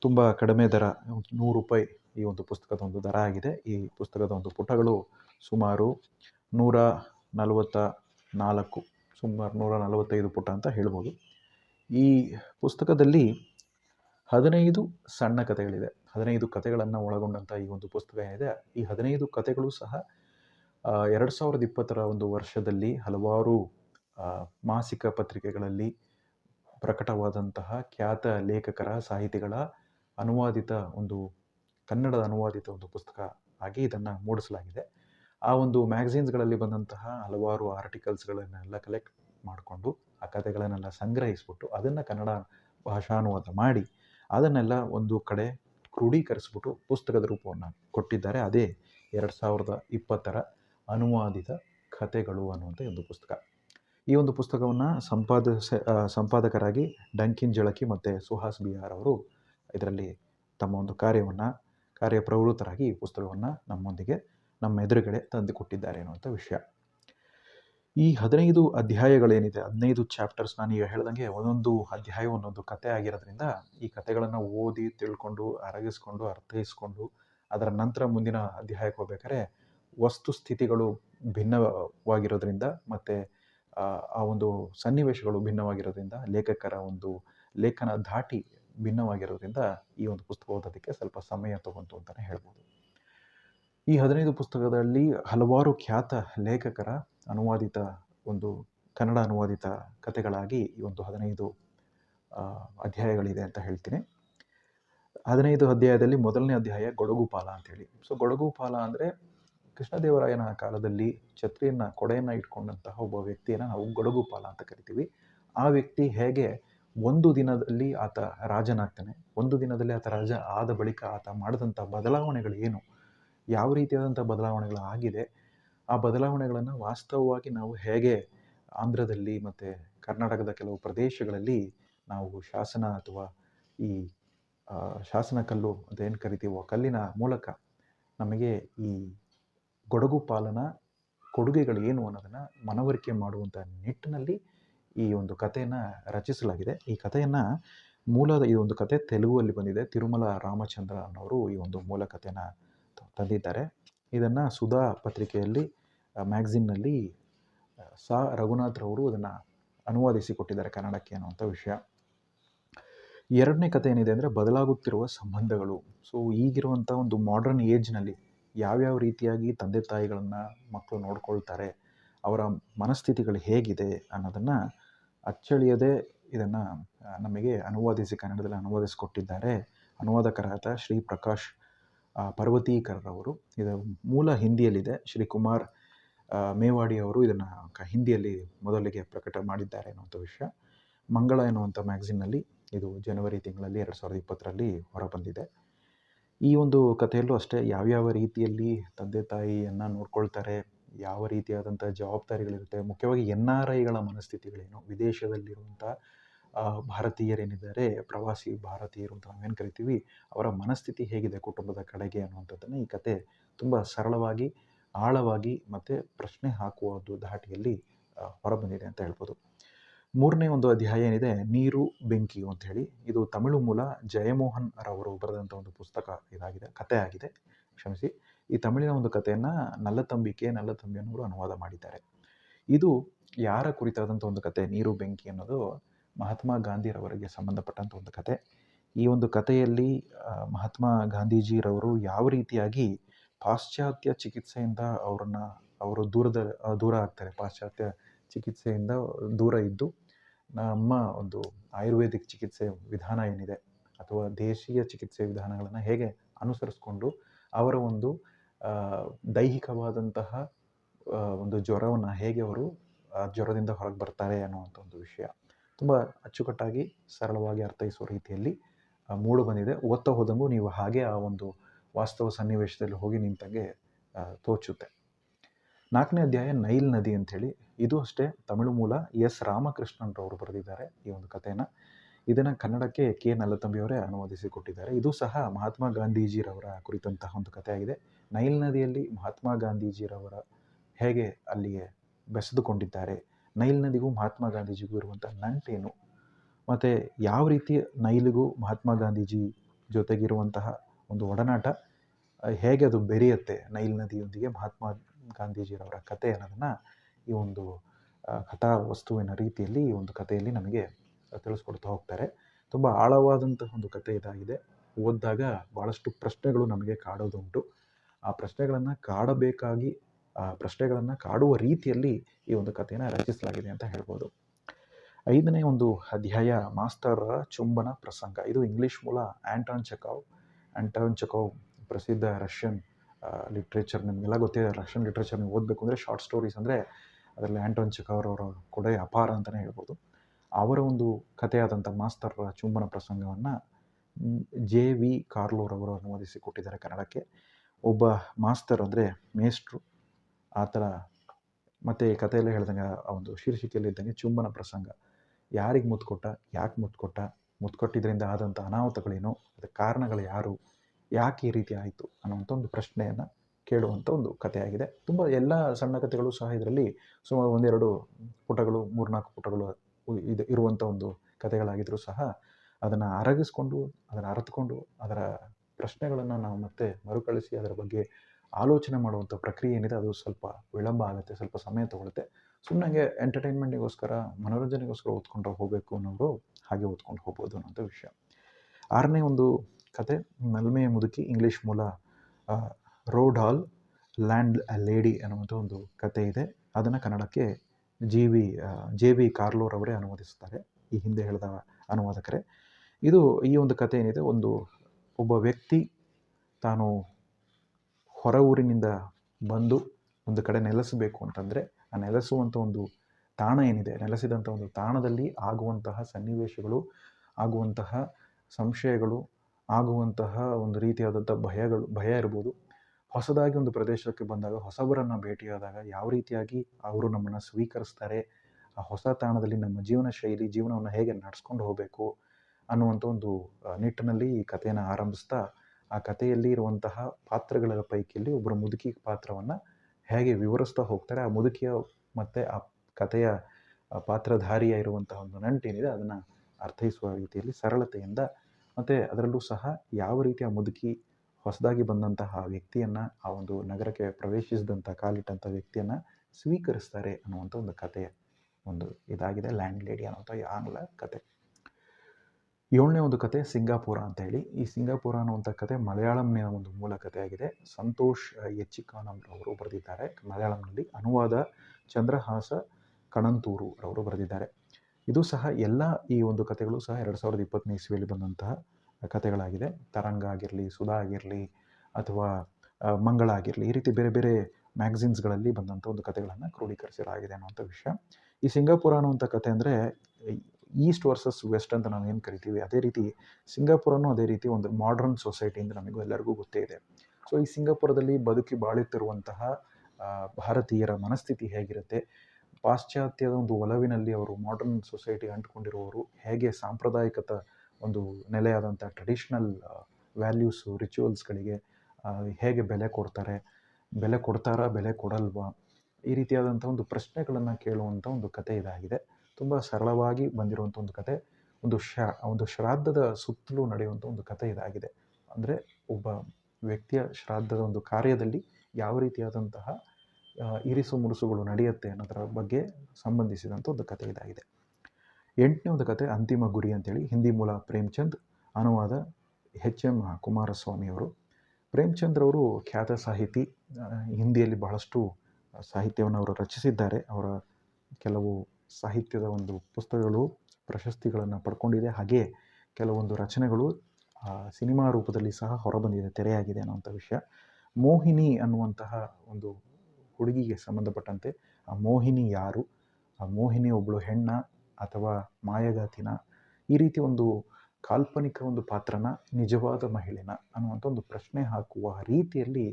ತುಂಬ ಕಡಿಮೆ ದರ, ನೂರು ರೂಪಾಯಿ ಈ ಒಂದು ಪುಸ್ತಕದ ಒಂದು ದರ ಆಗಿದೆ. ಈ ಪುಸ್ತಕದ ಒಂದು ಪುಟಗಳು ಸುಮಾರು ನೂರ ನಲವತ್ತ ನಾಲ್ಕು, ಸುಮಾರು ನೂರ ನಲವತ್ತೈದು ಪುಟ ಅಂತ ಹೇಳ್ಬೋದು. ಈ ಪುಸ್ತಕದಲ್ಲಿ ಹದಿನೈದು ಸಣ್ಣ ಕಥೆಗಳಿದೆ. ಹದಿನೈದು ಕಥೆಗಳನ್ನು ಒಳಗೊಂಡಂಥ ಈ ಒಂದು ಪುಸ್ತಕ ಏನಿದೆ, ಈ ಹದಿನೈದು ಕಥೆಗಳು ಸಹ ಎರಡು ಸಾವಿರದ ಇಪ್ಪತ್ತರ ಒಂದು ವರ್ಷದಲ್ಲಿ ಹಲವಾರು ಮಾಸಿಕ ಪತ್ರಿಕೆಗಳಲ್ಲಿ ಪ್ರಕಟವಾದಂತಹ ಖ್ಯಾತ ಲೇಖಕರ ಸಾಹಿತಿಗಳ ಅನುವಾದಿತ ಒಂದು ಕನ್ನಡದ ಅನುವಾದಿತ ಒಂದು ಪುಸ್ತಕ ಆಗಿ ಇದನ್ನು ಮೂಡಿಸಲಾಗಿದೆ. ಆ ಒಂದು ಮ್ಯಾಗಝೀನ್ಸ್ಗಳಲ್ಲಿ ಬಂದಂತಹ ಹಲವಾರು ಆರ್ಟಿಕಲ್ಸ್ಗಳನ್ನೆಲ್ಲ ಕಲೆಕ್ಟ್ ಮಾಡಿಕೊಂಡು, ಆ ಕಥೆಗಳನ್ನೆಲ್ಲ ಸಂಗ್ರಹಿಸ್ಬಿಟ್ಟು, ಅದನ್ನು ಕನ್ನಡ ಭಾಷಾನುವಾದ ಮಾಡಿ, ಅದನ್ನೆಲ್ಲ ಒಂದು ಕಡೆ ಕ್ರೋಢೀಕರಿಸ್ಬಿಟ್ಟು ಪುಸ್ತಕದ ರೂಪವನ್ನು ಕೊಟ್ಟಿದ್ದಾರೆ. ಅದೇ ಎರಡು ಸಾವಿರದ ಇಪ್ಪತ್ತರ ಅನುವಾದಿತ ಕಥೆಗಳು ಅನ್ನುವಂಥ ಒಂದು ಪುಸ್ತಕ. ಈ ಒಂದು ಪುಸ್ತಕವನ್ನು ಸಂಪಾದ ಸಂಪಾದಕರಾಗಿ ಡಂಕಿನ್ ಜಳಕಿ ಮತ್ತು ಸುಹಾಸ್ ಬಿಹಾರ್ ಅವರು ಇದರಲ್ಲಿ ತಮ್ಮ ಒಂದು ಕಾರ್ಯವನ್ನು, ಕಾರ್ಯಪ್ರವೃತ್ತರಾಗಿ ಈ ಪುಸ್ತಕವನ್ನು ನಮ್ಮೊಂದಿಗೆ, ನಮ್ಮ ಎದುರುಗಡೆ ತಂದುಕೊಟ್ಟಿದ್ದಾರೆ ಅನ್ನುವಂಥ ವಿಷಯ. ಈ ಹದಿನೈದು ಅಧ್ಯಾಯಗಳೇನಿದೆ, ಹದಿನೈದು ಚಾಪ್ಟರ್ಸ್ ನಾನು ಈಗ ಹೇಳ್ದಂಗೆ ಒಂದೊಂದು ಅಧ್ಯಾಯ, ಒಂದೊಂದು ಕತೆ ಆಗಿರೋದ್ರಿಂದ ಈ ಕತೆಗಳನ್ನು ಓದಿ, ತಿಳ್ಕೊಂಡು, ಅರಗಿಸ್ಕೊಂಡು, ಅರ್ಥೈಸ್ಕೊಂಡು, ಅದರ ನಂತರ ಮುಂದಿನ ಅಧ್ಯಾಯಕ್ಕೆ ಹೋಗ್ಬೇಕಾದ್ರೆ ವಸ್ತುಸ್ಥಿತಿಗಳು ಭಿನ್ನವಾಗಿರೋದ್ರಿಂದ ಮತ್ತು ಆ ಒಂದು ಸನ್ನಿವೇಶಗಳು ಭಿನ್ನವಾಗಿರೋದ್ರಿಂದ ಲೇಖಕರ ಒಂದು ಲೇಖನ ಧಾಟಿ ಭಿನ್ನವಾಗಿರೋದ್ರಿಂದ ಈ ಒಂದು ಪುಸ್ತಕ ಓದೋದಕ್ಕೆ ಸ್ವಲ್ಪ ಸಮಯ ತಗೊಂತು ಅಂತಲೇ ಹೇಳ್ಬೋದು. ಈ ಹದಿನೈದು ಪುಸ್ತಕದಲ್ಲಿ ಹಲವಾರು ಖ್ಯಾತ ಲೇಖಕರ ಅನುವಾದಿತ ಒಂದು ಕನ್ನಡ ಅನುವಾದಿತ ಕಥೆಗಳಾಗಿ ಈ ಒಂದು ಹದಿನೈದು ಅಧ್ಯಾಯಗಳಿದೆ ಅಂತ ಹೇಳ್ತೀನಿ. ಹದಿನೈದು ಅಧ್ಯಾಯದಲ್ಲಿ ಮೊದಲನೇ ಅಧ್ಯಾಯ ಗೊಡಗುಪಾಲ ಅಂತೇಳಿ. ಸೊ ಗೊಡಗುಪಾಲ ಅಂದರೆ ಕೃಷ್ಣದೇವರಾಯನ ಕಾಲದಲ್ಲಿ ಛತ್ರಿಯನ್ನು ಕೊಡೆಯನ್ನು ಇಟ್ಕೊಂಡಂತಹ ಒಬ್ಬ ವ್ಯಕ್ತಿಯನ್ನು ನಾವು ಗೊಡಗುಪಾಲ ಅಂತ ಕರಿತೀವಿ. ಆ ವ್ಯಕ್ತಿ ಹೇಗೆ ಒಂದು ದಿನದಲ್ಲಿ ಆತ ರಾಜನಾಗ್ತಾನೆ. ಒಂದು ದಿನದಲ್ಲಿ ಆತ ರಾಜ ಆದ ಬಳಿಕ ಆತ ಮಾಡಿದಂಥ ಬದಲಾವಣೆಗಳು ಏನು? ಯಾವ ರೀತಿಯಾದಂಥ ಬದಲಾವಣೆಗಳು ಆಗಿದೆ? ಆ ಬದಲಾವಣೆಗಳನ್ನು ವಾಸ್ತವವಾಗಿ ನಾವು ಹೇಗೆ ಆಂಧ್ರದಲ್ಲಿ ಮತ್ತು ಕರ್ನಾಟಕದ ಕೆಲವು ಪ್ರದೇಶಗಳಲ್ಲಿ ನಾವು ಶಾಸನ ಅಥವಾ ಈ ಶಾಸನ ಕಲ್ಲು ಅಂತ ಏನು ಕರಿತೀವೋ ಕಲ್ಲಿನ ಮೂಲಕ ನಮಗೆ ಈ ಕೊಡಗು ಪಾಲನ ಕೊಡುಗೆಗಳು ಏನು ಅನ್ನೋದನ್ನು ಮನವರಿಕೆ ಮಾಡುವಂಥ ನಿಟ್ಟಿನಲ್ಲಿ ಈ ಒಂದು ಕಥೆಯನ್ನು ರಚಿಸಲಾಗಿದೆ. ಈ ಕಥೆಯನ್ನು ಮೂಲದ ಈ ಒಂದು ಕತೆ ತೆಲುಗುವಲ್ಲಿ ಬಂದಿದೆ. ತಿರುಮಲ ರಾಮಚಂದ್ರ ಅನ್ನೋರು ಈ ಒಂದು ಮೂಲ ಕಥೆನ ತಂದಿದ್ದಾರೆ. ಇದನ್ನು ಸುಧಾ ಪತ್ರಿಕೆಯಲ್ಲಿ ಮ್ಯಾಗ್ಝಿನ್ನಲ್ಲಿ ಸಾ ರಘುನಾಥ್ರವರು ಅದನ್ನು ಅನುವಾದಿಸಿ ಕೊಟ್ಟಿದ್ದಾರೆ ಕನ್ನಡಕ್ಕೆ ಅನ್ನುವಂಥ ವಿಷಯ. ಎರಡನೇ ಕಥೆ ಏನಿದೆ ಅಂದರೆ ಬದಲಾಗುತ್ತಿರುವ ಸಂಬಂಧಗಳು. ಸೊ, ಈಗಿರುವಂಥ ಒಂದು ಮಾಡ್ರನ್ ಏಜ್ನಲ್ಲಿ ಯಾವ್ಯಾವ ರೀತಿಯಾಗಿ ತಂದೆ ತಾಯಿಗಳನ್ನು ಮಕ್ಕಳು ನೋಡ್ಕೊಳ್ತಾರೆ, ಅವರ ಮನಸ್ಥಿತಿಗಳು ಹೇಗಿದೆ ಅನ್ನೋದನ್ನು ಅಚ್ಚಳಿಯದೆ ಇದನ್ನು ನಮಗೆ ಅನುವಾದಿಸಿ ಕನ್ನಡದಲ್ಲಿ ಅನುವಾದಿಸಿಕೊಟ್ಟಿದ್ದಾರೆ. ಅನುವಾದಕರಾದ ಶ್ರೀ ಪ್ರಕಾಶ್ ಪರ್ವತೀಕರ್ರವರು. ಇದು ಮೂಲ ಹಿಂದಿಯಲ್ಲಿದೆ. ಶ್ರೀ ಕುಮಾರ್ ಮೇವಾಡಿ ಅವರು ಇದನ್ನು ಕ, ಹಿಂದಿಯಲ್ಲಿ ಮೊದಲಿಗೆ ಪ್ರಕಟ ಮಾಡಿದ್ದಾರೆ ಅನ್ನುವಂಥ ವಿಷಯ. ಮಂಗಳ ಎನ್ನುವಂಥ ಮ್ಯಾಗ್ಝಿನ್ನಲ್ಲಿ ಇದು ಜನವರಿ ತಿಂಗಳಲ್ಲಿ ಎರಡು ಸಾವಿರದ ಇಪ್ಪತ್ತರಲ್ಲಿ ಹೊರಬಂದಿದೆ. ಈ ಒಂದು ಕಥೆಯಲ್ಲೂ ಅಷ್ಟೇ, ಯಾವ್ಯಾವ ರೀತಿಯಲ್ಲಿ ತಂದೆ ತಾಯಿಯನ್ನು ನೋಡ್ಕೊಳ್ತಾರೆ ಯಾವ ರೀತಿಯಾದಂಥ ಜವಾಬ್ದಾರಿಗಳಿರುತ್ತೆ, ಮುಖ್ಯವಾಗಿ ಎನ್ ಆರ್ ಐಗಳ ಮನಸ್ಥಿತಿಗಳೇನು ವಿದೇಶದಲ್ಲಿರುವಂಥ ಭಾರತೀಯರೇನಿದ್ದಾರೆ, ಪ್ರವಾಸಿ ಭಾರತೀಯರು ಅಂತ ನಾವೇನು ಕರಿತೀವಿ, ಅವರ ಮನಸ್ಥಿತಿ ಹೇಗಿದೆ ಕುಟುಂಬದ ಕಡೆಗೆ ಅನ್ನುವಂಥದ್ದನ್ನು ಈ ಕತೆ ತುಂಬ ಸರಳವಾಗಿ, ಆಳವಾಗಿ ಮತ್ತು ಪ್ರಶ್ನೆ ಹಾಕುವ ಒಂದು ಧಾಟಿಯಲ್ಲಿ ಹೊರಬಂದಿದೆ ಅಂತ ಹೇಳ್ಬೋದು. ಮೂರನೇ ಒಂದು ಅಧ್ಯಾಯ ಏನಿದೆ, ನೀರು ಬೆಂಕಿ ಅಂತ ಹೇಳಿ, ಇದು ತಮಿಳು ಮೂಲ ಜಯಮೋಹನ್ ರವರು ಬರೆದಂಥ ಒಂದು ಪುಸ್ತಕ ಇದಾಗಿದೆ ಕತೆ ಆಗಿದೆ ಕ್ಷಮಿಸಿ. ಈ ತಮಿಳಿನ ಒಂದು ಕಥೆಯನ್ನು ನಲ್ಲತಂಬಿಕೆ ನಲ್ಲತಂಬಿ ಅನ್ನೋರು ಅನುವಾದ ಮಾಡಿದ್ದಾರೆ. ಇದು ಯಾರ ಕುರಿತಾದಂಥ ಒಂದು ಕತೆ ನೀರು, ಬೆಂಕಿ ಅನ್ನೋದು ಮಹಾತ್ಮ ಗಾಂಧಿರವರಿಗೆ ಸಂಬಂಧಪಟ್ಟಂಥ ಒಂದು ಕತೆ ಈ ಒಂದು ಕಥೆಯಲ್ಲಿ ಮಹಾತ್ಮ ಗಾಂಧೀಜಿರವರು ಯಾವ ರೀತಿಯಾಗಿ ಪಾಶ್ಚಾತ್ಯ ಚಿಕಿತ್ಸೆಯಿಂದ ಅವರನ್ನು, ಅವರು ದೂರದ, ದೂರ ಆಗ್ತಾರೆ. ಪಾಶ್ಚಾತ್ಯ ಚಿಕಿತ್ಸೆಯಿಂದ ದೂರ ಇದ್ದು, ನಮ್ಮ ಒಂದು ಆಯುರ್ವೇದಿಕ್ ಚಿಕಿತ್ಸೆ ವಿಧಾನ ಏನಿದೆ? ಅಥವಾ ದೇಶೀಯ ಚಿಕಿತ್ಸೆ ವಿಧಾನಗಳನ್ನು ಹೇಗೆ ಅನುಸರಿಸ್ಕೊಂಡು ಅವರ ಒಂದು ದೈಹಿಕವಾದಂತಹ ಒಂದು ಜ್ವರವನ್ನು ಹೇಗೆ ಅವರು, ಆ ಜ್ವರದಿಂದ ಹೊರಗೆ ಬರ್ತಾರೆ ಅನ್ನುವಂಥ ಒಂದು ವಿಷಯ ತುಂಬ ಅಚ್ಚುಕಟ್ಟಾಗಿ ಸರಳವಾಗಿ ಅರ್ಥೈಸುವ ರೀತಿಯಲ್ಲಿ ಮೂಡು ಬಂದಿದೆ. ಓದ್ತಾ ಹೋದಂಗೂ ನೀವು ಹಾಗೆ ಆ ಒಂದು ವಾಸ್ತವ ಸನ್ನಿವೇಶದಲ್ಲಿ ಹೋಗಿ ನಿಂತಂಗೆ ತೋಚುತ್ತೆ. ನಾಲ್ಕನೇ ಅಧ್ಯಾಯ, ನೈಲ್ ನದಿ ಅಂಥೇಳಿ. ಇದು ಅಷ್ಟೇ, ತಮಿಳು ಮೂಲ ಎಸ್. ರಾಮಕೃಷ್ಣನ್ರವರು ಬರೆದಿದ್ದಾರೆ ಈ ಒಂದು ಕಥೆನ. ಇದನ್ನು ಕನ್ನಡಕ್ಕೆ ಕೆ ನಲ್ಲತಂಬಿಯವರೇ ಅನುವಾದಿಸಿ ಕೊಟ್ಟಿದ್ದಾರೆ. ಇದು ಸಹ ಮಹಾತ್ಮ ಗಾಂಧೀಜಿರವರ ಕುರಿತಂತಹ ಒಂದು ಕಥೆಯಾಗಿದೆ ನೈಲ್ ನದಿಯಲ್ಲಿ ಮಹಾತ್ಮ ಗಾಂಧೀಜಿರವರ ಹೇಗೆ ಅಲ್ಲಿಗೆ ಬೆಸೆದುಕೊಂಡಿದ್ದಾರೆ? ನೈಲ್ ನದಿಗೂ ಮಹಾತ್ಮ ಗಾಂಧೀಜಿಗೂ ಇರುವಂಥ ನಂಟೇನು? ಮತ್ತು ಯಾವ ರೀತಿ ನೈಲಿಗೂ ಮಹಾತ್ಮ ಗಾಂಧೀಜಿ ಜೊತೆಗಿರುವಂತಹ ಒಂದು ಒಡನಾಟ? ಹೇಗೆ ಅದು ಬೆರೆಯುತ್ತೆ ನೈಲ್ ನದಿಯೊಂದಿಗೆ ಮಹಾತ್ಮ ಗಾಂಧೀಜಿರವರ ಕಥೆ ಅನ್ನೋದನ್ನು ಈ ಒಂದು ಕಥಾ ವಸ್ತುವಿನ ರೀತಿಯಲ್ಲಿ ಈ ಒಂದು ಕಥೆಯಲ್ಲಿ ನಮಗೆ ತಿಳಿಸ್ಕೊಡ್ತಾ ಹೋಗ್ತಾರೆ. ತುಂಬ ಆಳವಾದಂತಹ ಒಂದು ಕತೆ ಇದಾಗಿದೆ. ಓದಿದಾಗ ಭಾಳಷ್ಟು ಪ್ರಶ್ನೆಗಳು ನಮಗೆ ಕಾಡೋದುಂಟು. ಆ ಪ್ರಶ್ನೆಗಳನ್ನು ಕಾಡಬೇಕಾಗಿ, ಆ ಪ್ರಶ್ನೆಗಳನ್ನು ಕಾಡುವ ರೀತಿಯಲ್ಲಿ ಈ ಒಂದು ಕಥೆಯನ್ನು ರಚಿಸಲಾಗಿದೆ ಅಂತ ಹೇಳ್ಬೋದು. ಐದನೇ ಒಂದು ಅಧ್ಯಾಯ ಮಾಸ್ತರ್ ಚುಂಬನ ಪ್ರಸಂಗ. ಇದು ಇಂಗ್ಲೀಷ್ ಮೂಲ ಆ್ಯಂಟಾನ್ ಚೆಕಾವ್ ಆ್ಯಂಟಾನ್ ಚೆಕಾವ್ ಪ್ರಸಿದ್ಧ ರಷ್ಯನ್ ಲಿಟ್ರೇಚರ್ ನಿಮಗೆಲ್ಲ ಗೊತ್ತಿದೆ ರಷ್ಯನ್ ಲಿಟ್ರೇಚರ್ ನೀವು ಓದಬೇಕು ಅಂದರೆ ಶಾರ್ಟ್ ಸ್ಟೋರೀಸ್ ಅಂದರೆ ಅದರಲ್ಲಿ ಆ್ಯಂಟಾನ್ ಚೆಕಾವ್ ಅವರ ಕೊಡೆ ಅಪಾರ ಅಂತಲೇ ಹೇಳ್ಬೋದು. ಅವರ ಒಂದು ಕಥೆಯಾದಂಥ ಮಾಸ್ತರ್ ಚುಂಬನ ಪ್ರಸಂಗವನ್ನು ಜೆ ವಿ ಕಾರ್ಲೋರವರು ಅನುವಾದಿಸಿ ಕೊಟ್ಟಿದ್ದಾರೆ ಕನ್ನಡಕ್ಕೆ. ಒಬ್ಬ ಮಾಸ್ತರ್ ಅಂದರೆ ಮೇಸ್ಟ್ರು ಆ ಥರ ಮತ್ತು ಕಥೆಯಲ್ಲೇ ಹೇಳ್ದಂಗೆ ಆ ಒಂದು ಶೀರ್ಷಿಕೆಯಲ್ಲಿ ಇದ್ದಂಗೆ ಚುಂಬನ ಪ್ರಸಂಗ. ಯಾರಿಗೆ ಮುತ್ಕೊಟ್ಟ ಯಾಕೆ ಮುತ್ಕೊಟ್ಟ ಮುತ್ಕೊಟ್ಟಿದ್ದರಿಂದ ಆದಂಥ ಅನಾಹುತಗಳೇನು ಅದಕ್ಕೆ ಕಾರಣಗಳು ಯಾರು, ಯಾಕೆ ಈ ರೀತಿ ಆಯಿತು ಅನ್ನುವಂಥ ಒಂದು ಪ್ರಶ್ನೆಯನ್ನು ಕೇಳುವಂಥ ಒಂದು ಕಥೆಯಾಗಿದೆ. ತುಂಬ ಎಲ್ಲ ಸಣ್ಣ ಕಥೆಗಳು ಸಹ ಇದರಲ್ಲಿ ಸುಮಾರು ಒಂದೆರಡು ಪುಟಗಳು, ಮೂರ್ನಾಲ್ಕು ಪುಟಗಳು ಇದು ಇರುವಂಥ ಒಂದು ಕಥೆಗಳಾಗಿದ್ದರೂ ಸಹ ಅದನ್ನು ಅರಗಿಸ್ಕೊಂಡು, ಅದನ್ನು ಅರತ್ಕೊಂಡು, ಅದರ ಪ್ರಶ್ನೆಗಳನ್ನು ನಾವು ಮತ್ತೆ ಮರುಕಳಿಸಿ ಅದರ ಬಗ್ಗೆ ಆಲೋಚನೆ ಮಾಡುವಂಥ ಪ್ರಕ್ರಿಯೆ ಏನಿದೆ ಅದು ಸ್ವಲ್ಪ ವಿಳಂಬ ಆಗುತ್ತೆ, ಸ್ವಲ್ಪ ಸಮಯ ತಗೊಳುತ್ತೆ. ಸುಮ್ಮನೆ ಎಂಟರ್ಟೈನ್ಮೆಂಟಿಗೋಸ್ಕರ, ಮನೋರಂಜನೆಗೋಸ್ಕರ ಓದ್ಕೊಂಡು ಹೋಗಬೇಕು ಅನ್ನೋರು ಹಾಗೆ ಓದ್ಕೊಂಡು ಹೋಗ್ಬೋದು ಅನ್ನೋಂಥ ವಿಷಯ. ಆರನೇ ಒಂದು ಕತೆ ನಲ್ಮೆಯ ಮುದುಕಿ, ಇಂಗ್ಲೀಷ್ ಮೂಲ ರೋಡ್ ಹಾಲ್ ಲ್ಯಾಂಡ್ ಲೇಡಿ ಅನ್ನುವಂಥ ಒಂದು ಕತೆ ಇದೆ. ಅದನ್ನು ಕನ್ನಡಕ್ಕೆ ಜಿ ವಿ ಜೆ ವಿ ಕಾರ್ಲೋರವರೇ ಅನುವಾದಿಸುತ್ತಾರೆ. ಈ ಹಿಂದೆ ಹೇಳಿದ ಅನುವಾದಕರೇ. ಇದು ಈ ಒಂದು ಕಥೆ ಏನಿದೆ, ಒಂದು ಒಬ್ಬ ವ್ಯಕ್ತಿ ತಾನು ಹೊರ ಊರಿನಿಂದ ಬಂದು ಒಂದು ಕಡೆ ನೆಲೆಸಬೇಕು ಅಂತಂದರೆ, ಆ ನೆಲೆಸುವಂಥ ಒಂದು ತಾಣ ಏನಿದೆ ನೆಲೆಸಿದಂಥ ಒಂದು ತಾಣದಲ್ಲಿ ಆಗುವಂತಹ ಸನ್ನಿವೇಶಗಳು, ಆಗುವಂತಹ ಸಂಶಯಗಳು, ಆಗುವಂತಹ ಒಂದು ರೀತಿಯಾದಂಥ ಭಯಗಳು, ಭಯ ಇರ್ಬೋದು. ಹೊಸದಾಗಿ ಒಂದು ಪ್ರದೇಶಕ್ಕೆ ಬಂದಾಗ, ಹೊಸಬರನ್ನು ಭೇಟಿಯಾದಾಗ ಯಾವ ರೀತಿಯಾಗಿ ಅವರು ನಮ್ಮನ್ನು ಸ್ವೀಕರಿಸ್ತಾರೆ, ಆ ಹೊಸ ತಾಣದಲ್ಲಿ ನಮ್ಮ ಜೀವನ ಶೈಲಿ, ಜೀವನವನ್ನು ಹೇಗೆ ನಡೆಸ್ಕೊಂಡು ಹೋಗಬೇಕು ಅನ್ನುವಂಥ ಒಂದು ನಿಟ್ಟಿನಲ್ಲಿ ಈ ಕಥೆಯನ್ನು ಆರಂಭಿಸ್ತಾ, ಆ ಕಥೆಯಲ್ಲಿ ಇರುವಂತಹ ಪಾತ್ರಗಳ ಪೈಕಿಯಲ್ಲಿ ಒಬ್ಬರು ಮುದುಕಿ ಪಾತ್ರವನ್ನು ಹೇಗೆ ವಿವರಿಸ್ತಾ ಹೋಗ್ತಾರೆ, ಆ ಮುದುಕಿಯ ಮತ್ತು ಆ ಕಥೆಯ, ಆ, ಪಾತ್ರಧಾರಿಯ ಇರುವಂತಹ ಒಂದು ನಂಟೇನಿದೆ, ಅದನ್ನು ಅರ್ಥೈಸುವ ರೀತಿಯಲ್ಲಿ ಸರಳತೆಯಿಂದ ಮತ್ತು ಅದರಲ್ಲೂ ಸಹ ಯಾವ ರೀತಿಯ ಮುದುಕಿ ಹೊಸದಾಗಿ ಬಂದಂತಹ ವ್ಯಕ್ತಿಯನ್ನ, ಆ ಒಂದು ನಗರಕ್ಕೆ ಪ್ರವೇಶಿಸಿದಂಥ ಕಾಲಿಟ್ಟಂಥ ವ್ಯಕ್ತಿಯನ್ನು ಸ್ವೀಕರಿಸ್ತಾರೆ ಅನ್ನುವಂಥ ಒಂದು ಕಥೆಯ ಒಂದು ಇದಾಗಿದೆ ಲ್ಯಾಂಡ್ ಲೇಡಿ ಅನ್ನುವಂಥ ಆಂಗ್ಲ ಕತೆ ಏಳನೇ ಒಂದು ಕತೆ ಸಿಂಗಾಪುರ ಅಂತ ಹೇಳಿ. ಈ ಸಿಂಗಾಪುರ ಅನ್ನುವಂಥ ಕತೆ ಮಲಯಾಳಂನ ಒಂದು ಮೂಲ ಕಥೆಯಾಗಿದೆ ಸಂತೋಷ್ ಎಚ್ಚಿಕಾನಂ ಅವರು ಬರೆದಿದ್ದಾರೆ. ಮಲಯಾಳಂನಲ್ಲಿ ಅನುವಾದ ಚಂದ್ರಹಾಸ ಕಣಂತೂರು ಅವರು ಬರೆದಿದ್ದಾರೆ. ಇದು ಸಹ ಎಲ್ಲ ಈ ಒಂದು ಕಥೆಗಳು ಸಹ ಎರಡು ಸಾವಿರದ ಇಪ್ಪತ್ತನೇ ಇಸ್ವಿಯಲ್ಲಿ ಬಂದಂತಹ ಕಥೆಗಳಾಗಿದೆ. ತರಂಗ ಆಗಿರಲಿ, ಸುಧಾ ಆಗಿರಲಿ ಅಥವಾ ಮಂಗಳ ಆಗಿರಲಿ, ಈ ರೀತಿ ಬೇರೆ ಬೇರೆ ಮ್ಯಾಗ್ಝಿನ್ಸ್ಗಳಲ್ಲಿ ಬಂದಂಥ ಒಂದು ಕಥೆಗಳನ್ನು ಕ್ರೋಢೀಕರಿಸಲಾಗಿದೆ ಅನ್ನೋಂಥ ವಿಷಯ. ಈ ಸಿಂಗಾಪುರ ಅನ್ನುವಂಥ ಕಥೆ ಅಂದರೆ ಈಸ್ಟ್ ವರ್ಸಸ್ ವೆಸ್ಟ್ ಅಂತ ನಾವು ಏನು ಕರಿತೀವಿ, ಅದೇ ರೀತಿ ಸಿಂಗಾಪುರನೂ ಅದೇ ರೀತಿ ಒಂದು ಮಾಡ್ರನ್ ಸೊಸೈಟಿ ಅಂತ ನಮಗೂ ಎಲ್ಲರಿಗೂ ಗೊತ್ತೇ ಇದೆ. ಸೊ, ಈ ಸಿಂಗಾಪುರದಲ್ಲಿ ಬದುಕಿ ಬಾಳುತ್ತಿರುವಂತಹ ಭಾರತೀಯರ ಮನಸ್ಥಿತಿ ಹೇಗಿರುತ್ತೆ, ಪಾಶ್ಚಾತ್ಯದ ಒಂದು ಒಲವಿನಲ್ಲಿ ಅವರು ಮಾಡ್ರನ್ ಸೊಸೈಟಿ ಅಂಟ್ಕೊಂಡಿರುವವರು ಹೇಗೆ ಸಾಂಪ್ರದಾಯಿಕತ ಒಂದು ನೆಲೆಯಾದಂಥ ಟ್ರೆಡಿಷ್ನಲ್ ವ್ಯಾಲ್ಯೂಸು ರಿಚುವಲ್ಸ್ಗಳಿಗೆ ಹೇಗೆ ಬೆಲೆ ಕೊಡ್ತಾರೆ, ಬೆಲೆ ಕೊಡ್ತಾರಾ, ಬೆಲೆ ಕೊಡಲ್ವಾ, ಈ ರೀತಿಯಾದಂಥ ಒಂದು ಪ್ರಶ್ನೆಗಳನ್ನು ಕೇಳುವಂಥ ಒಂದು ಕತೆ ಇದಾಗಿದೆ. ತುಂಬ ಸರಳವಾಗಿ ಬಂದಿರುವಂಥ ಒಂದು ಕತೆ ಒಂದು ಶ ಒಂದು ಶ್ರಾದ್ದದ ಸುತ್ತಲೂ ನಡೆಯುವಂಥ ಒಂದು ಕತೆ ಇದಾಗಿದೆ. ಅಂದರೆ ಒಬ್ಬ ವ್ಯಕ್ತಿಯ ಶ್ರಾದ್ದದ ಒಂದು ಕಾರ್ಯದಲ್ಲಿ ಯಾವ ರೀತಿಯಾದಂತಹ ಇರಿಸು ಮುರುಸುಗಳು ನಡೆಯುತ್ತೆ ಅನ್ನೋದರ ಬಗ್ಗೆ ಸಂಬಂಧಿಸಿದಂಥ ಒಂದು ಕತೆ ಇದಾಗಿದೆ. ಎಂಟನೇ ಒಂದು ಕತೆ ಅಂತಿಮ ಗುರಿ ಅಂತೇಳಿ ಹಿಂದಿ ಮೂಲ ಪ್ರೇಮ್ಚಂದ್, ಅನುವಾದ ಎಚ್ ಎಂ ಕುಮಾರಸ್ವಾಮಿಯವರು ಪ್ರೇಮ್ಚಂದ್ ಅವರು ಖ್ಯಾತ ಸಾಹಿತಿ ಹಿಂದಿಯಲ್ಲಿ ಬಹಳಷ್ಟು ಸಾಹಿತ್ಯವನ್ನು ಅವರು ರಚಿಸಿದ್ದಾರೆ. ಅವರ ಕೆಲವು ಸಾಹಿತ್ಯದ ಒಂದು ಪುಸ್ತಕಗಳು ಪ್ರಶಸ್ತಿಗಳನ್ನು ಪಡ್ಕೊಂಡಿದೆ. ಹಾಗೆ ಕೆಲವೊಂದು ರಚನೆಗಳು ಸಿನಿಮಾ ರೂಪದಲ್ಲಿ ಸಹ ಹೊರಬಂದಿದೆ, ತೆರೆಯಾಗಿದೆ ಅನ್ನುವಂಥ ವಿಷಯ. ಮೋಹಿನಿ ಅನ್ನುವಂತಹ ಒಂದು ಹುಡುಗಿಗೆ ಸಂಬಂಧಪಟ್ಟಂತೆ ಆ ಮೋಹಿನಿ ಯಾರು? ಆ ಮೋಹಿನಿ ಒಬ್ಬಳು ಹೆಣ್ಣ ಅಥವಾ ಮಾಯಗಾತಿನ ಈ ರೀತಿ ಒಂದು ಕಾಲ್ಪನಿಕ ಒಂದು ಪಾತ್ರನ, ನಿಜವಾದ ಮಹಿಳೆನ ಅನ್ನುವಂಥ ಒಂದು ಪ್ರಶ್ನೆ ಹಾಕುವ ರೀತಿಯಲ್ಲಿ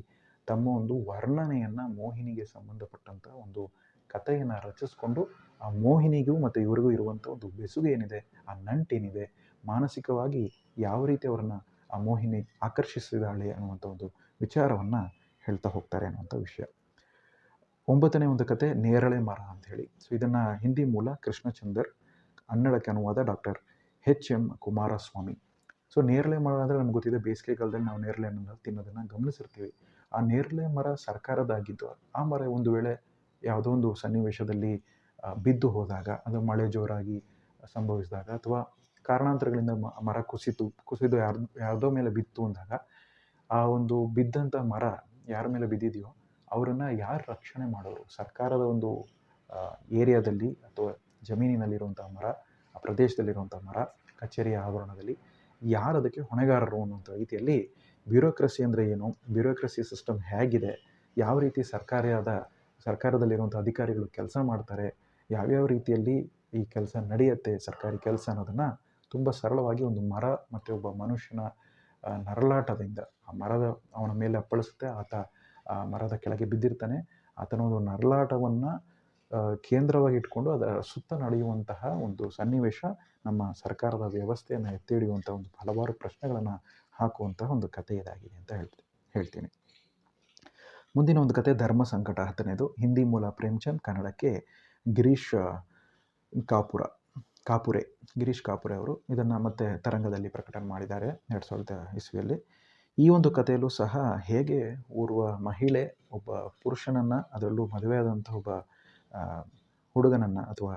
ತಮ್ಮ ಒಂದು ವರ್ಣನೆಯನ್ನು ಮೋಹಿನಿಗೆ ಸಂಬಂಧಪಟ್ಟಂಥ ಒಂದು ಕಥೆಯನ್ನು ರಚಿಸ್ಕೊಂಡು ಆ ಮೋಹಿನಿಗೂ ಮತ್ತು ಇವರಿಗೂ ಇರುವಂಥ ಒಂದು ಬೆಸುಗೆ ಏನಿದೆ ಆ ನಂಟೇನಿದೆ, ಮಾನಸಿಕವಾಗಿ ಯಾವ ರೀತಿ ಅವರನ್ನು ಆ ಮೋಹಿನಿ ಆಕರ್ಷಿಸಿದಾಳೆ ಅನ್ನುವಂಥ ಒಂದು ವಿಚಾರವನ್ನು ಹೇಳ್ತಾ ಹೋಗ್ತಾರೆ ಅನ್ನುವಂಥ ವಿಷಯ. ಒಂಬತ್ತನೇ ಒಂದು ಕತೆ ನೇರಳೆ ಮರ ಅಂತ ಹೇಳಿ. ಸೊ ಇದನ್ನು ಹಿಂದಿ ಮೂಲ ಕೃಷ್ಣಚಂದರ್, ಕನ್ನಡಕ್ಕೆ ಅನುವಾದ doctor H M Kumaraswamy. So ನೇರಳೆ ಮರ ಅಂದರೆ ನಮ್ಗೆ ಗೊತ್ತಿದೆ, ಬೇಸಿಗೆಗಾಲದಲ್ಲಿ ನಾವು ನೇರಳೆ ಹಣ್ಣನ್ನು ತಿನ್ನೋದನ್ನು ಗಮನಿಸಿರ್ತೀವಿ. ಆ ನೇರಳೆ ಮರ ಸರ್ಕಾರದಾಗಿದ್ದು ಆ ಮರ ಒಂದು ವೇಳೆ ಯಾವುದೋ ಒಂದು ಸನ್ನಿವೇಶದಲ್ಲಿ ಬಿದ್ದು ಹೋದಾಗ, ಅದು ಮಳೆ ಜೋರಾಗಿ ಸಂಭವಿಸಿದಾಗ ಅಥವಾ ಕಾರಣಾಂತರಗಳಿಂದ ಮರ ಕುಸಿತು, ಕುಸಿದು ಯಾರ್ದು ಯಾವುದೋ ಮೇಲೆ ಬಿತ್ತು ಅಂದಾಗ, ಆ ಒಂದು ಬಿದ್ದಂಥ ಮರ ಯಾರ ಮೇಲೆ ಬಿದ್ದಿದೆಯೋ ಅವರನ್ನು ಯಾರು ರಕ್ಷಣೆ ಮಾಡೋರು? ಸರ್ಕಾರದ ಒಂದು ಏರಿಯಾದಲ್ಲಿ ಅಥವಾ ಜಮೀನಿನಲ್ಲಿರುವಂಥ ಮರ, ಆ ಪ್ರದೇಶದಲ್ಲಿರುವಂಥ ಮರ, ಕಚೇರಿಯ ಆವರಣದಲ್ಲಿ ಯಾರು ಅದಕ್ಕೆ ಹೊಣೆಗಾರರು ಅನ್ನುವಂಥ ರೀತಿಯಲ್ಲಿ ಬ್ಯೂರೋಕ್ರಸಿ ಅಂದರೆ ಏನು? ಬ್ಯೂರೋಕ್ರಸಿ ಸಿಸ್ಟಮ್ ಹೇಗಿದೆ? ಯಾವ ರೀತಿ ಸರ್ಕಾರದ ಸರ್ಕಾರದಲ್ಲಿರುವಂಥ ಅಧಿಕಾರಿಗಳು ಕೆಲಸ ಮಾಡ್ತಾರೆ? ಯಾವ್ಯಾವ ರೀತಿಯಲ್ಲಿ ಈ ಕೆಲಸ ನಡೆಯುತ್ತೆ? ಸರ್ಕಾರಿ ಕೆಲಸ ಅನ್ನೋದನ್ನು ತುಂಬ ಸರಳವಾಗಿ ಒಂದು ಮರ ಮತ್ತು ಒಬ್ಬ ಮನುಷ್ಯನ ನರಳಾಟದಿಂದ ಆ ಮರದ ಅವನ ಮೇಲೆ ಅಪ್ಪಳಿಸುತ್ತೆ. ಆತ ಮರದ ಕೆಳಗೆ ಬಿದ್ದಿರ್ತಾನೆ. ಆತನ ಒಂದು ನರಳಾಟವನ್ನು ಕೇಂದ್ರವಾಗಿ ಇಟ್ಕೊಂಡು ಅದರ ಸುತ್ತ ನಡೆಯುವಂತಹ ಒಂದು ಸನ್ನಿವೇಶ ನಮ್ಮ ಸರ್ಕಾರದ ವ್ಯವಸ್ಥೆಯನ್ನು ಎತ್ತಿ ಹಿಡಿಯುವಂಥ ಒಂದು ಹಲವಾರು ಪ್ರಶ್ನೆಗಳನ್ನು ಹಾಕುವಂತಹ ಒಂದು ಕಥೆ ಇದಾಗಿದೆ ಅಂತ ಹೇಳ್ತೀನಿ ಹೇಳ್ತೀನಿ. ಮುಂದಿನ ಒಂದು ಕತೆ ಧರ್ಮ ಸಂಕಟ ಹತ್ತನೇದು. ಹಿಂದಿ ಮೂಲ ಪ್ರೇಮ್ಚಂದ್ ಕನ್ನಡಕ್ಕೆ ಗಿರೀಶ್ ಆ, ಕಾಪುರ ಕಾಪುರೆ ಗಿರೀಶ್ ಕಾಪುರೆ ಅವರು ಇದನ್ನು ಮತ್ತೆ ತರಂಗದಲ್ಲಿ ಪ್ರಕಟಣೆ ಮಾಡಿದ್ದಾರೆ ಎರಡು ಸಾವಿರದ ಇಸ್ವಿಯಲ್ಲಿ. ಈ ಒಂದು ಕಥೆಯಲ್ಲೂ ಸಹ ಹೇಗೆ ಓರ್ವ ಮಹಿಳೆ ಒಬ್ಬ ಪುರುಷನನ್ನು ಅದರಲ್ಲೂ ಮದುವೆಯಾದಂಥ ಒಬ್ಬ ಹುಡುಗನನ್ನು ಅಥವಾ